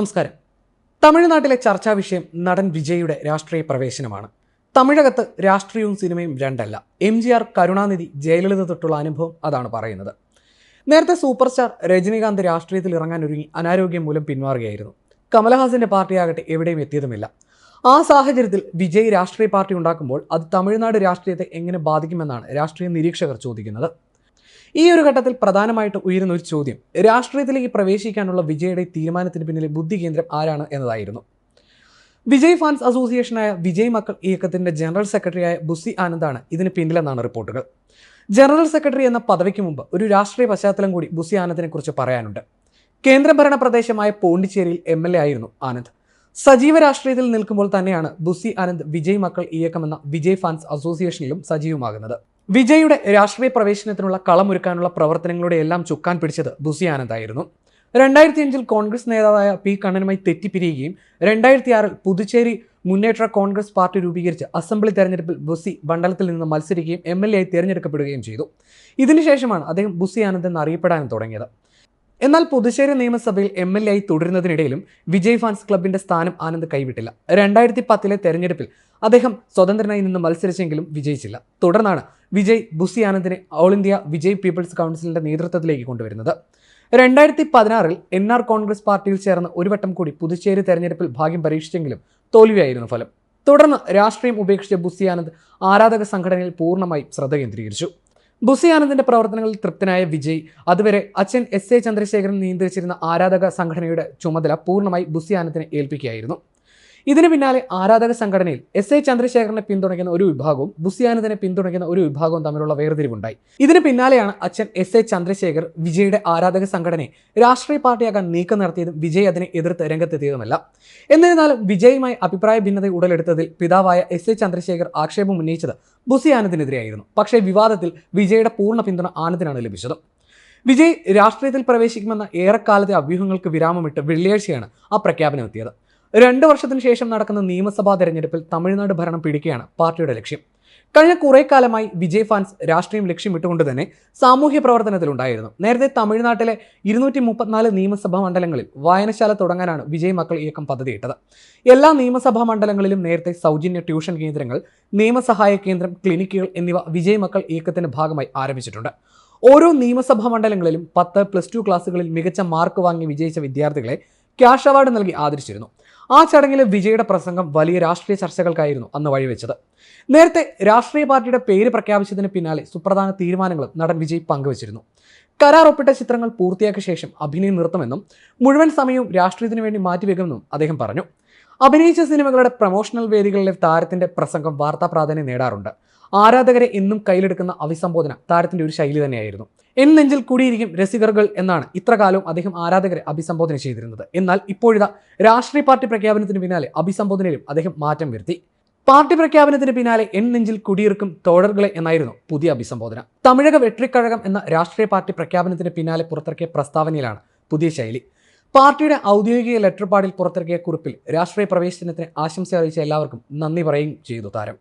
നമസ്കാരം. തമിഴ്നാട്ടിലെ ചർച്ചാ വിഷയം നടൻ വിജയുടെ രാഷ്ട്രീയ പ്രവേശനമാണ്. തമിഴകത്ത് രാഷ്ട്രീയവും സിനിമയും രണ്ടല്ല. M G R Karunanidhi Jayalalitha തൊട്ടുള്ള അനുഭവം അതാണ് പറയുന്നത്. നേരത്തെ സൂപ്പർ സ്റ്റാർ രജനീകാന്ത് രാഷ്ട്രീയത്തിൽ ഇറങ്ങാൻ ഒരുങ്ങി അനാരോഗ്യം മൂലം പിന്മാറുകയായിരുന്നു കമലഹാസന്റെ പാർട്ടിയാകട്ടെ എവിടെയും എത്തിയതുമില്ല. ആ സാഹചര്യത്തിൽ വിജയ് രാഷ്ട്രീയ പാർട്ടി ഉണ്ടാക്കുമ്പോൾ അത് തമിഴ്നാട് രാഷ്ട്രീയത്തെ എങ്ങനെ ബാധിക്കുമെന്നാണ് രാഷ്ട്രീയ നിരീക്ഷകർ ചോദിക്കുന്നത്. ഈ ഒരു ഘട്ടത്തിൽ പ്രധാനമായിട്ട് ഉയരുന്ന ഒരു ചോദ്യം. രാഷ്ട്രീയത്തിലേക്ക് പ്രവേശിക്കാനുള്ള വിജയുടെ തീരുമാനത്തിന് പിന്നിലെ ബുദ്ധി കേന്ദ്രം ആരാണ് എന്നതായിരുന്നു. വിജയ് ഫാൻസ് അസോസിയേഷനായ വിജയ് മക്കൾ ഇയക്കത്തിന്റെ ജനറൽ സെക്രട്ടറിയായ ബുസി ആനന്ദാണ് ഇതിന് പിന്നിലെന്നാണ് റിപ്പോർട്ടുകൾ. ജനറൽ സെക്രട്ടറി എന്ന പദവിക്ക് മുമ്പ് ഒരു രാഷ്ട്രീയ പശ്ചാത്തലം കൂടി ബുസി ആനന്ദിനെ കുറിച്ച് പറയാനുണ്ട്. കേന്ദ്രഭരണ പ്രദേശമായ പോണ്ടിച്ചേരിയിൽ എം എൽ എ ആയിരുന്നു ആനന്ദ്. സജീവ രാഷ്ട്രീയത്തിൽ നിൽക്കുമ്പോൾ തന്നെയാണ് ബുസി ആനന്ദ് വിജയ് മക്കൾ ഇയക്കം എന്ന വിജയ് ഫാൻസ് അസോസിയേഷനിലും സജീവമാകുന്നത്. വിജയുടെ രാഷ്ട്രീയ പ്രവേശനത്തിനുള്ള കളമൊരുക്കാനുള്ള പ്രവർത്തനങ്ങളുടെ എല്ലാം ചുക്കാൻ പിടിച്ചത് ബുസി ആനന്ദായിരുന്നു. രണ്ടായിരത്തി അഞ്ചിൽ കോൺഗ്രസ് നേതാവായ പി കണ്ണനുമായി തെറ്റിപ്പിരിയുകയും രണ്ടായിരത്തി ആറിൽ പുതുച്ചേരി മുന്നേറ്റ കോൺഗ്രസ് പാർട്ടി രൂപീകരിച്ച് അസംബ്ലി തെരഞ്ഞെടുപ്പിൽ ബുസി മണ്ഡലത്തിൽ നിന്ന് മത്സരിക്കുകയും എം എൽ എ ആയി തിരഞ്ഞെടുക്കപ്പെടുകയും ചെയ്തു. ഇതിനുശേഷമാണ് അദ്ദേഹം ബുസി ആനന്ദ് എന്ന് അറിയപ്പെടാനും തുടങ്ങിയത്. എന്നാൽ പുതുശ്ശേരി നിയമസഭയിൽ എം എൽ എ ആയി തുടരുന്നതിനിടയിലും വിജയ് ഫാൻസ് ക്ലബിന്റെ സ്ഥാനം ആനന്ദ് കൈവിട്ടില്ല. രണ്ടായിരത്തി പത്തിലെ തെരഞ്ഞെടുപ്പിൽ അദ്ദേഹം സ്വതന്ത്രനായി നിന്ന് മത്സരിച്ചെങ്കിലും വിജയിച്ചില്ല. തുടർന്നാണ് വിജയ് ബുസി ആനന്ദിനെ ഓൾ ഇന്ത്യ വിജയ് പീപ്പിൾസ് കൗൺസിലിന്റെ നേതൃത്വത്തിലേക്ക് കൊണ്ടുവരുന്നത്. രണ്ടായിരത്തി പതിനാറിൽ എൻ ആർ കോൺഗ്രസ് പാർട്ടിയിൽ ചേർന്ന് ഒരു വട്ടം കൂടി പുതുച്ചേരി തെരഞ്ഞെടുപ്പിൽ ഭാഗ്യം പരീക്ഷിച്ചെങ്കിലും തോൽവിയായിരുന്നു ഫലം. തുടർന്ന് രാഷ്ട്രീയം ഉപേക്ഷിച്ച ബുസി ആനന്ദ് ആരാധക സംഘടനയിൽ പൂർണമായി ശ്രദ്ധ കേന്ദ്രീകരിച്ചു. ബുസി പ്രവർത്തനങ്ങളിൽ തൃപ്തനായ വിജയ് അതുവരെ അച്ഛൻ എസ് എ ചന്ദ്രശേഖരൻ നിയന്ത്രിച്ചിരുന്ന ആരാധക സംഘടനയുടെ ചുമതല പൂർണമായി ബുസി ഏൽപ്പിക്കുകയായിരുന്നു. ഇതിന് പിന്നാലെ ആരാധക സംഘടനയിൽ എസ് എ ചന്ദ്രശേഖരനെ പിന്തുണയ്ക്കുന്ന ഒരു വിഭാഗവും ബുസിയാനന്ദനെ പിന്തുണയ്ക്കുന്ന ഒരു വിഭാഗവും തമ്മിലുള്ള വേർതിരിവുണ്ടായി. ഇതിന് പിന്നാലെയാണ് അച്ഛൻ എസ് എ ചന്ദ്രശേഖർ വിജയുടെ ആരാധക സംഘടനയെ രാഷ്ട്രീയ പാർട്ടിയാക്കാൻ നീക്കം നടത്തിയതും വിജയ് അതിനെ എതിർത്ത് രംഗത്തെത്തിയതുമല്ല. എന്നിരുന്നാലും വിജയുമായി അഭിപ്രായ ഭിന്നത ഉടലെടുത്തതിൽ പിതാവായ എസ് എ ചന്ദ്രശേഖർ ആക്ഷേപം ഉന്നയിച്ചത് ബുസി ആനന്ദിനെതിരെയായിരുന്നു പക്ഷേ വിവാദത്തിൽ വിജയുടെ പൂർണ പിന്തുണ ആനന്ദിനാണ് ലഭിച്ചത്. വിജയ് രാഷ്ട്രീയത്തിൽ പ്രവേശിക്കുമെന്ന ഏറെക്കാലത്തെ അഭ്യൂഹങ്ങൾക്ക് വിരാമമിട്ട് വെള്ളിയാഴ്ചയാണ് ആ പ്രഖ്യാപനം എത്തിയത് രണ്ട് വർഷത്തിന് ശേഷം നടക്കുന്ന നിയമസഭാ തെരഞ്ഞെടുപ്പിൽ തമിഴ്നാട് ഭരണം പിടിക്കുകയാണ് പാർട്ടിയുടെ ലക്ഷ്യം. കഴിഞ്ഞ കുറേ കാലമായി വിജയ് ഫാൻസ് രാഷ്ട്രീയം ലക്ഷ്യമിട്ടുകൊണ്ട് തന്നെ സാമൂഹ്യ പ്രവർത്തനത്തിലുണ്ടായിരുന്നു. നേരത്തെ തമിഴ്നാട്ടിലെ ഇരുന്നൂറ്റി മുപ്പത്തിനാല് നിയമസഭാ മണ്ഡലങ്ങളിൽ വായനശാല തുടങ്ങാനാണ് വിജയ് മക്കൾ ഇയക്കം പദ്ധതിയിട്ടത്. എല്ലാ നിയമസഭാ മണ്ഡലങ്ങളിലും നേരത്തെ സൗജന്യ ട്യൂഷൻ കേന്ദ്രങ്ങൾ നിയമസഹായ കേന്ദ്രം ക്ലിനിക്കുകൾ എന്നിവ വിജയ് മക്കൾ ഇയക്കത്തിന്റെ ഭാഗമായി ആരംഭിച്ചിട്ടുണ്ട്. ഓരോ നിയമസഭാ മണ്ഡലങ്ങളിലും പത്ത് പ്ലസ് ടു ക്ലാസ്സുകളിൽ മികച്ച മാർക്ക് വാങ്ങി വിജയിച്ച വിദ്യാർത്ഥികളെ ക്യാഷ് അവാർഡ് നൽകി ആദരിച്ചിരുന്നു. ആ ചടങ്ങിലെ വിജയുടെ പ്രസംഗം വലിയ രാഷ്ട്രീയ ചർച്ചകൾക്കായിരുന്നു അന്ന് വഴിവെച്ചത്. നേരത്തെ രാഷ്ട്രീയ പാർട്ടിയുടെ പേര് പ്രഖ്യാപിച്ചതിന് പിന്നാലെ സുപ്രധാന തീരുമാനങ്ങളും നടൻ വിജയ് പങ്കുവച്ചിരുന്നു. കരാർ ഒപ്പിട്ട ചിത്രങ്ങൾ പൂർത്തിയാക്കിയ ശേഷം അഭിനയം നിർത്തുമെന്നും മുഴുവൻ സമയവും രാഷ്ട്രീയത്തിന് വേണ്ടി മാറ്റിവെക്കുമെന്നും അദ്ദേഹം പറഞ്ഞു. അഭിനയിച്ച സിനിമകളുടെ പ്രൊമോഷണൽ വേദികളിലെ താരത്തിന്റെ പ്രസംഗം വാർത്താ പ്രാധാന്യം നേടാറുണ്ട്. ആരാധകരെ എന്നും കയ്യിലെടുക്കുന്ന അഭിസംബോധന താരത്തിന്റെ ഒരു ശൈലി തന്നെയായിരുന്നു. എൻ നെഞ്ചിൽ കൂടിയിരിക്കും രസികർകൾ എന്നാണ് ഇത്രകാലവും അദ്ദേഹം ആരാധകരെ അഭിസംബോധന ചെയ്തിരുന്നത്. എന്നാൽ ഇപ്പോഴിതാ രാഷ്ട്രീയ പാർട്ടി പ്രഖ്യാപനത്തിന് പിന്നാലെ അഭിസംബോധനയിലും അദ്ദേഹം മാറ്റം വരുത്തി. പാർട്ടി പ്രഖ്യാപനത്തിന് പിന്നാലെ എൻ നെഞ്ചിൽ കുടിയിറക്കും തോഴർകളെ എന്നായിരുന്നു പുതിയ അഭിസംബോധന. തമിഴക വെട്രിക്കഴകം എന്ന രാഷ്ട്രീയ പാർട്ടി പ്രഖ്യാപനത്തിന് പിന്നാലെ പുറത്തിറക്കിയ പ്രസ്താവനയിലാണ് പുതിയ ശൈലി. പാർട്ടിയുടെ ഔദ്യോഗിക ലെറ്റർ പാഡിൽ പുറത്തിറക്കിയ കുറിപ്പിൽ രാഷ്ട്രീയ പ്രവേശനത്തിന് ആശംസ അറിയിച്ച എല്ലാവർക്കും നന്ദി പറയുകയും ചെയ്തു താരം.